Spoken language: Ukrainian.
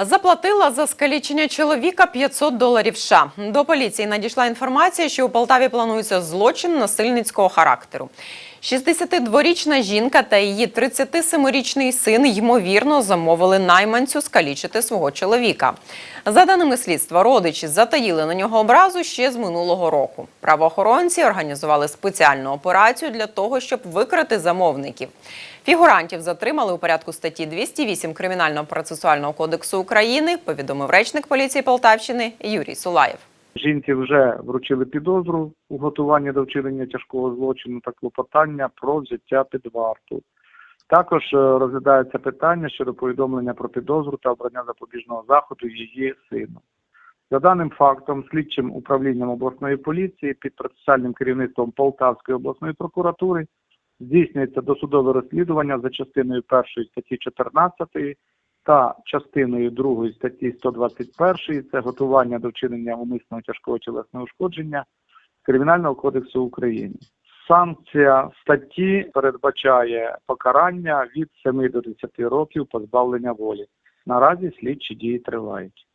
Заплатила за скалічення чоловіка 500 доларів США. До поліції надійшла інформація, що у Полтаві планується злочин насильницького характеру. 62-річна жінка та її 37-річний син ймовірно замовили найманцю скалічити свого чоловіка. За даними слідства, родичі затаїли на нього образу ще з минулого року. Правоохоронці організували спеціальну операцію для того, щоб викрити замовників. Фігурантів затримали у порядку статті 208 Кримінального процесуального кодексу України, повідомив речник поліції Полтавщини Юрій Сулаєв. Жінці вже вручили підозру у готуванні до вчинення тяжкого злочину та клопотання про взяття під варту. Також е, розглядається питання щодо повідомлення про підозру та обрання запобіжного заходу її сину. За даним фактом, слідчим управлінням обласної поліції під процесуальним керівництвом Полтавської обласної прокуратури здійснюється досудове розслідування за частиною 1 статті 14 та частиною 2 статті 121 це готування до вчинення умисного тяжкого тілесного ушкодження Кримінального кодексу України. Санкція статті передбачає покарання від 7 до 10 років позбавлення волі. Наразі слідчі дії тривають.